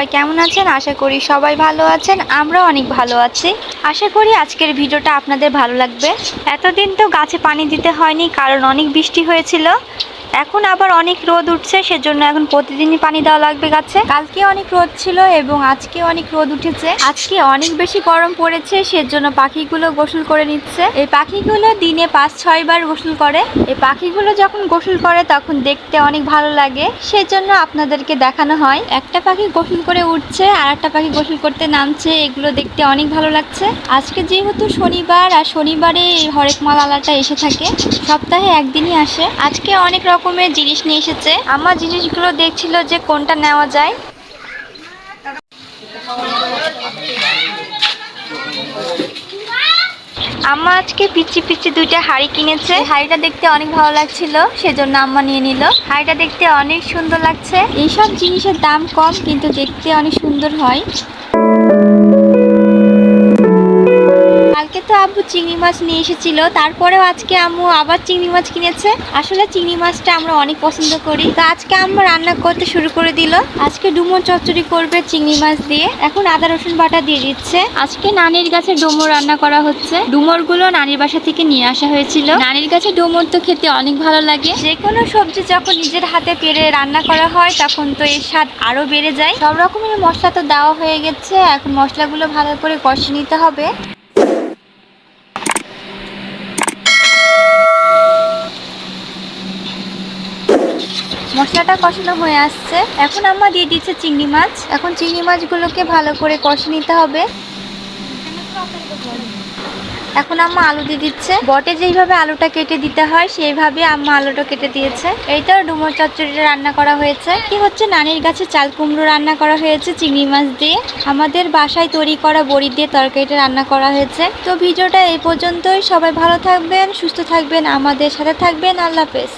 সবাই কেমন আছেন? আশা করি সবাই ভালো আছেন। আমরা অনেক ভালো আছি। আশা করি আজকের ভিডিওটা আপনাদের ভালো লাগবে। এতদিন তো গাছে পানি দিতে হয়নি, কারণ অনেক বৃষ্টি হয়েছিল। এখন আবার অনেক রোদ উঠছে সেজন্য এখন প্রতিদিনই পানি দেওয়া লাগবে গাছে। কালকে অনেক রোদ ছিল এবং আজকে অনেক রোদ উঠেছে। আজকে অনেক বেশি গরম পড়েছে সেজন্য পাখিগুলো গোসল করে নিচ্ছে। এই পাখিগুলো দিনে পাঁচ ছয় বার গোসল করে। এই পাখিগুলো যখন গোসল করে তখন দেখতে অনেক ভালো লাগে। সেজন্য আপনাদেরকে দেখানো হয় একটা পাখি গোসল করে উঠছে আর একটা পাখি গোসল করতে নামছে। এগুলো দেখতে অনেক ভালো লাগছে। আজকে যেহেতু শনিবার আর শনিবারে এই হরেক মাল আলাটা এসে থাকে। সপ্তাহে একদিনই আসে। আজকে অনেক রকমের জিনিস নিয়ে এসেছে। আমার জিনিসগুলো দেখছিল যে কোনটা নেওয়া যায়। আম্মা আজকে পিচি পিচি দুইটা হাড়ি কিনেছে। হাড়িটা দেখতে অনেক ভালো লাগছিল, সেজন্য আম্মা নিয়ে নিল। হাড়িটা দেখতে অনেক সুন্দর লাগছে। এইসব জিনিসের দাম কম, কিন্তু দেখতে অনেক সুন্দর হয়। কালকে তো আব্বু চিংড়ি মাছ নিয়ে এসেছিল। তারপরেও আজকে আম্মু আবার চিংড়ি মাছ কিনেছে। আসলে চিংড়ি মাছটা আমরা অনেক পছন্দ করি। তো আজকে আম্মু রান্না করতে শুরু করে দিল। আজকে ডুমো চচ্চড়ি করবে চিংড়ি মাছ দিয়ে। এখন আদা, রসুন বাটা দিয়ে দিচ্ছে। আজকে নানির গাছে ডুমো রান্না করা হচ্ছে। ডুমোরগুলো নানির বাসা থেকে নিয়ে আসা হয়েছিল। নানির গাছে ডুমোর তো খেতে অনেক ভালো লাগে। যে কোনো সবজি যখন নিজের হাতে পেরে রান্না করা হয়, তখন তো এর স্বাদ আরও বেড়ে যায়। সব রকমের মশলা তো দেওয়া হয়ে গেছে। এখন মশলাগুলো ভালো করে কষে নিতে হবে। মশলাটা কষানো হয়ে আসছে। এখন আম্মা দিয়ে দিচ্ছে চিংড়ি মাছ। এখন চিংড়ি মাছগুলোকে ভালো করে কষে নিতে হবে। এখন আম্মা আলু দিয়ে দিচ্ছে। বটে যেইভাবে আলুটা কেটে দিতে হয়, সেইভাবে আম্মা আলুটা কেটে দিয়েছে। এইটাও ডুমোর চচ্চড়িটা রান্না করা হয়েছে। কি হচ্ছে, নানির গাছে চাল কুমড়ো রান্না করা হয়েছে চিংড়ি মাছ দিয়ে। আমাদের বাসায় তৈরি করা বড়ি দিয়ে তরকারিটা রান্না করা হয়েছে। তো ভিডিওটা এই পর্যন্তই। সবাই ভালো থাকবেন, সুস্থ থাকবেন, আমাদের সাথে থাকবেন। আল্লাহ হাফেজ।